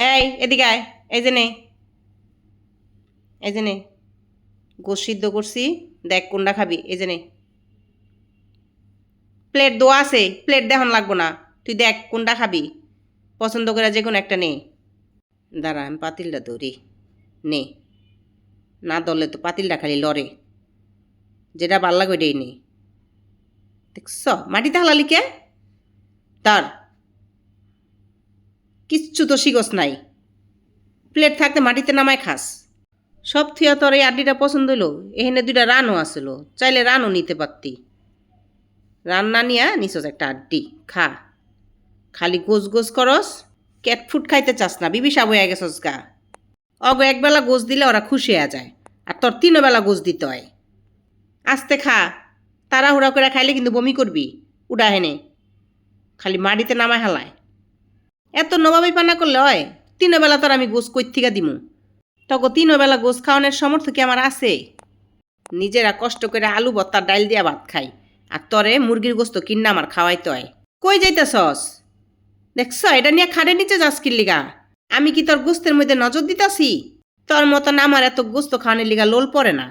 এই, এদিকে আয়। এই যে নে। এই যে নে। গোস সিদ্ধ করছি। দেখ কোনটা খাবি। এই যে নে। প্লেট দোয়া আছে। প্লেট দেখন লাগবো না। তুই দেখ কোনটা খাবি। পছন্দ করে যে কোনো একটা নে। দাঁড়া, আমি পাতিলটা ধরি। নে। না দলে তো পাতিলটা খালি লড়ে। যেটা ভালো লাগে ওইটাই নে। দেখছ? মাটিতে হালালি কে? তার কিচ্ছু তো শিগস নাই। প্লেট থাকতে মাটিতে নামায় খাস। সব থিয়া তোর এই আড্ডিটা পছন্দ হইল এখানে দুইটা রানও আসলো, চাইলে রানও নিতে পারতি। রান না নিয়া নিছস একটা আড্ডি, খা। খালি গোস গোস করস, ক্যাট ফুড খাইতে চাস না, বিবি সাব হয়ে গেছস গা। অগ একবেলা গোস দিলে ওরা খুশি হয়ে যায়, আর তোর তিনও বেলা গোস দিতে হয়। আস্তে খা, তাড়াহুড়া করে খাইলে কিন্তু বমি করবি, উডা হেনে। খালি মাটিতে নামায় হালায়। এত নবাবি পানা করলে হয় তিনও বেলা তোর আমি গোস কই থেকে দিমু। তখন তিনও বেলা গোস খাওয়ানোর সমর্থ কি আমার আছে? নিজেরা কষ্ট করে আলু ভর্তার ডাইল দিয়া ভাত খাই, আর তরে মুরগির গোস্ত কিনা আমার খাওয়াইতে হয়। কই যাইতেছস? দেখছ, এটা নিয়ে খাড়ে নিচে যাস লিগা? আমি কি তোর গোস্তের মধ্যে নজর দিতাছি? তোর মতন আমার এত গোস্ত খাওয়ানোর লিগা লোল পড়ে না।